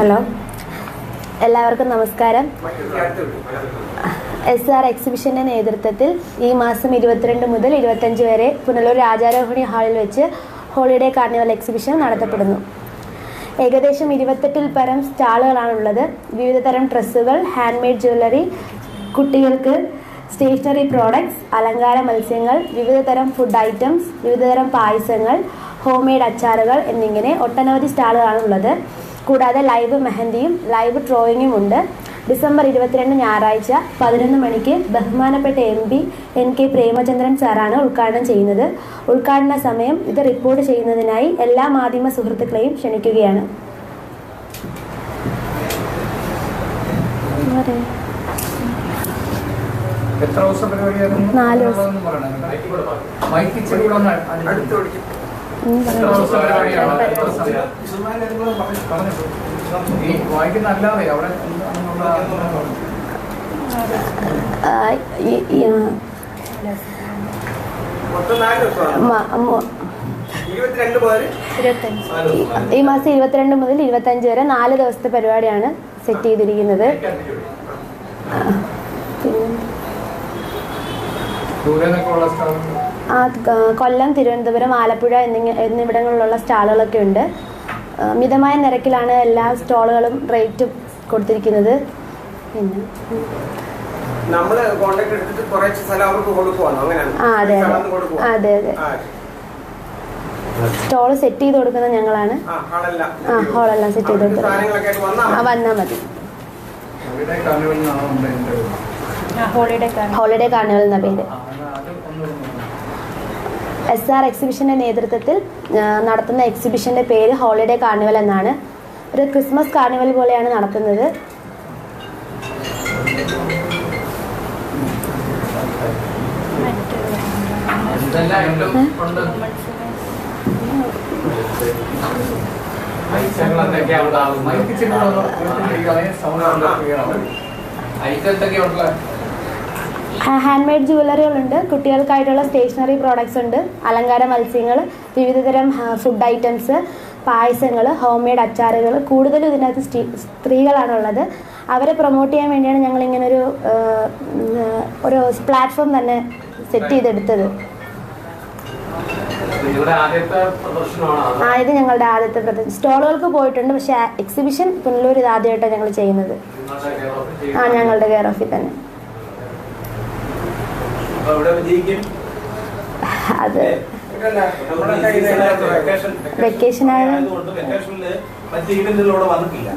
Hello. എല്ലാവർക്കും നമസ്കാരം. S R എക്സിബിഷന്റെ നേതൃത്വത്തിൽ ഈ മാസം ഇരുപത്തിരണ്ട് മുതൽ ഇരുപത്തഞ്ച് വരെ പുനലൂർ രാജാരോഹിണി ഹാളിൽ വെച്ച് ഹോളിഡേ കാർണിവൽ എക്സിബിഷൻ നടത്തപ്പെടുന്നു. ഏകദേശം ഇരുപത്തെട്ടിൽ പരം സ്റ്റാളുകളാണുള്ളത്. വിവിധതരം ഡ്രസ്സുകൾ ഹാൻഡ് മെയ്ഡ് ജ്വല്ലറി കുട്ടികൾക്ക് സ്റ്റേഷനറി പ്രോഡക്ട്സ് അലങ്കാര മത്സ്യങ്ങൾ വിവിധതരം ഫുഡ് ഐറ്റംസ് വിവിധതരം പായസങ്ങൾ ഹോം മെയ്ഡ് അച്ചാറുകൾ എന്നിങ്ങനെ ഒട്ടനവധി സ്റ്റാളുകളാണുള്ളത്. കൂടാതെ ലൈവ് മെഹന്തിയും ലൈവ് ഡ്രോയിങ്ങും ഉണ്ട്. ഡിസംബർ ഇരുപത്തിരണ്ട് ഞായറാഴ്ച പതിനൊന്ന് മണിക്ക് ബഹുമാനപ്പെട്ട M P N K Premachandran സാറാണ് ഉദ്ഘാടനം ചെയ്യുന്നത്. ഉദ്ഘാടന സമയം ഇത് റിപ്പോർട്ട് ചെയ്യുന്നതിനായി എല്ലാ മാധ്യമ സുഹൃത്തുക്കളെയും ക്ഷണിക്കുകയാണ്. നാല് ദിവസം. ഈ വായിക്കുന്ന അല്ലാതെ അവിടെ എന്താണെന്നുള്ള ആ, ഈ- മാസം ഇരുപത്തിരണ്ട് മുതൽ ഇരുപത്തഞ്ച് വരെ നാല് ദിവസത്തെ പരിപാടിയാണ് സെറ്റ് ചെയ്തിരിക്കുന്നത്. പിന്നെ ആ കൊല്ലം തിരുവനന്തപുരം ആലപ്പുഴ എന്നിങ്ങ എന്നിവിടങ്ങളിലുള്ള സ്റ്റാളുകളൊക്കെ ഉണ്ട്. മിതമായ നിരക്കിലാണ് എല്ലാ സ്റ്റാളുകളും റേറ്റ് കൊടുത്തിരിക്കുന്നത്. പിന്നെ നമ്മൾ കോണ്ടാക്ട് എടുത്തിട്ട് കുറച്ച് സ്ഥലം അവർക്ക് കൊടുക്കുവാണ്? അങ്ങനെയാണ്. ആ അതെ അതെ. അതെ അതെ. ആ, സ്റ്റോൾ സെറ്റ് ചെയ്ത് കൊടുക്കുന്നത് ഞങ്ങളാണ്. ആ, ഹാളെല്ലാം ആ ഹോളെല്ലാം സെറ്റ് ചെയ്ത് കൊടുക്കുന്നത് സാധനങ്ങളൊക്കെ വന്നാ ആ മതി. വന്നാൽ ഹോളിഡേ കാർണിവൽ എന്ന പേര് ആ, എന്നാ അത് ഒന്ന് ഒന്ന് എസ് ആർ എക്സിബിഷന്റെ നേതൃത്വത്തിൽ നടത്തുന്ന എക്സിബിഷന്റെ പേര് ഹോളിഡേ കാർണിവൽ എന്നാണ്. ഒരു ക്രിസ്മസ് കാർണിവൽ പോലെയാണ് നടത്തുന്നത്. ഐറ്റം എന്തൊക്കെയാ ഹാൻഡ് മെയ്ഡ് ജുവലറികളുണ്ട് കുട്ടികൾക്കായിട്ടുള്ള സ്റ്റേഷനറി പ്രോഡക്ട്സ് ഉണ്ട്. അലങ്കാര മത്സ്യങ്ങൾ വിവിധതരം ഫുഡ് ഐറ്റംസ് പായസങ്ങൾ ഹോം മെയ്ഡ് അച്ചാറുകൾ. കൂടുതലും ഇതിനകത്ത് സ്ത്രീ സ്ത്രീകളാണുള്ളത്. അവരെ പ്രൊമോട്ട് ചെയ്യാൻ വേണ്ടിയാണ് ഞങ്ങൾ ഇങ്ങനെ ഒരു ഒരു പ്ലാറ്റ്ഫോം തന്നെ സെറ്റ് ചെയ്തെടുത്തത്. ആ ഇത് ഞങ്ങളുടെ ആദ്യത്തെ പ്രദർശനം സ്റ്റോളുകൾക്ക് പോയിട്ടുണ്ട്. പക്ഷേ എക്സിബിഷൻ പുനലൂർ ഇത് ആദ്യമായിട്ടാണ് ഞങ്ങൾ ചെയ്യുന്നത്. ആ ഞങ്ങളുടെ കെയർ ഓഫിൽ തന്നെ. അത്. വെക്കേഷൻ വെക്കേഷൻ ആയ- ആയതുകൊണ്ട് വെക്കേഷനിൽ മറ്റ് വന്നിട്ടില്ല.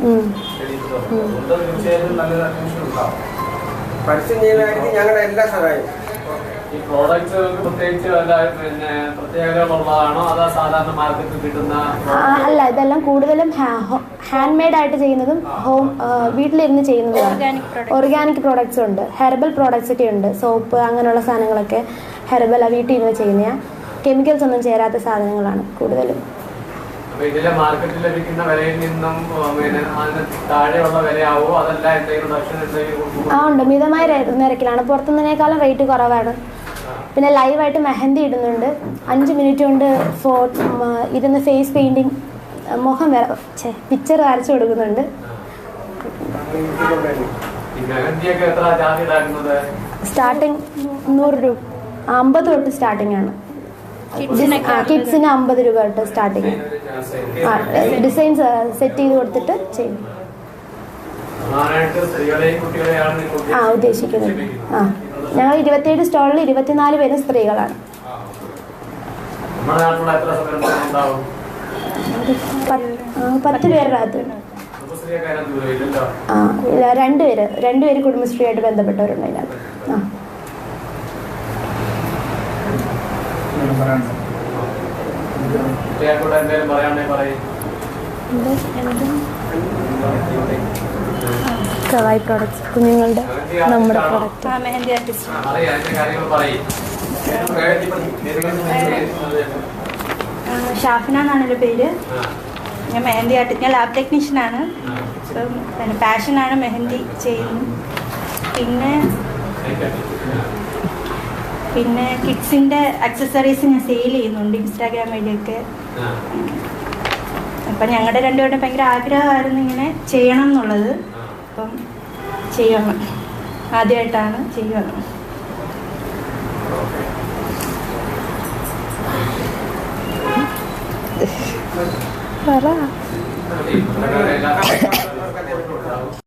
പരസ്യം ചെയ്യുന്നതായിരിക്കും ഞങ്ങളുടെ എല്ലാ സഹായവും. ഈ പ്രോഡക്റ്റ് പ്രത്യേകിച്ച് വല്ല പിന്നെ പ്രത്യേകതകളുള്ളതാണോ? അതോ സാധാരണ മാർക്കറ്റിൽ കിട്ടുന്ന ആ, അല്ല ഇതെല്ലാം കൂടുതലും ഹാൻഡ് മെയ്ഡ് ആയിട്ട് ചെയ്യുന്നതും ഹോം വീട്ടിലിരുന്ന് ചെയ്യുന്നതുമാണ്. ഓർഗാനിക് പ്രോഡക്റ്റ്സ് ഉണ്ട്. ഹെർബൽ പ്രോഡക്റ്റ്സ് ഒക്കെ ഉണ്ട്. സോപ്പ് അങ്ങനെയുള്ള സാധനങ്ങളൊക്കെ ഹെർബൽ വീട്ടിൽ ഇരുന്ന് ചെയ്യുന്ന കെമിക്കൽസ് ഒന്നും ചേരാത്ത സാധനങ്ങളാണ് കൂടുതലും. ഇതിലെ മാർക്കറ്റിൽ ലഭിക്കുന്ന വിലയിൽ നിന്നും താഴെയുള്ള വിലയാവോ? അതല്ല എന്തെങ്കിലും റിഡക്ഷൻ എന്തെങ്കിലും ആ ഉണ്ട്. മിതമായ നിരക്കിലാണ്. പുറത്തുനിന്നതിനേക്കാളും റേറ്റ് കുറവാണ്. പിന്നെ ലൈവായിട്ട് മെഹന്തി ഇടുന്നുണ്ട്. അഞ്ച് മിനിറ്റ് കൊണ്ട് ഫോ ഇരുന്ന് ഫേസ് പെയിന്റിങ് മുഖം വര പിക്ചർ വരച്ചു കൊടുക്കുന്നുണ്ട്. സ്റ്റാർട്ടിങ് നൂറ് രൂപ അമ്പത് തൊട്ട് സ്റ്റാർട്ടിംഗ് ആണ്. കിഡ്സിന് അമ്പത് രൂപ തൊട്ട് സ്റ്റാർട്ടിങ് ഡിസൈൻ ഡിസൈൻസ് സെറ്റ് ചെയ്ത് കൊടുത്തിട്ട് ചെയ്യും ആ ഉദ്ദേശിക്കുന്നത്. ആ. ഞങ്ങൾ ഇരുപത്തിയേഴ് സ്റ്റോളിൽ ഇരുപത്തിനാല് പേരും സ്ത്രീകളാണ്. പത്ത് പേരുടെ അകത്ത് ആ ഇല്ല രണ്ടുപേര് രണ്ടുപേര് കുടുംബശ്രീയായിട്ട് ബന്ധപ്പെട്ടവരുണ്ട് അതിനകത്ത്. ആ. പറയാനുണ്ടോ? കവായി പ്രോഡക്ട്സ് കുഞ്ഞുങ്ങളുടെ നമ്മുടെ പ്രോഡക്റ്റ് ഷാഫിന എന്നാണ് എന്റെ പേര് ഞാൻ മെഹന്തി ആർട്ട് ഞാൻ ലാബ് ടെക്നീഷ്യനാണ് പിന്നെ പാഷനാണ് മെഹന്തി ചെയ്യുന്നത് പിന്നെ പിന്നെ കിഡ്സിന്റെ അക്സസറീസ് ഞാൻ സെയിൽ ചെയ്യുന്നുണ്ട് ഇൻസ്റ്റാഗ്രാം വഴിയൊക്കെ അപ്പം ഞങ്ങളുടെ രണ്ടുപേരുടെ ഭയങ്കര ആഗ്രഹമായിരുന്നു ഇങ്ങനെ ചെയ്യണം എന്നുള്ളത്. അപ്പം ചെയ്യണം. ആദ്യമായിട്ടാണ് ചെയ്യണം പറ.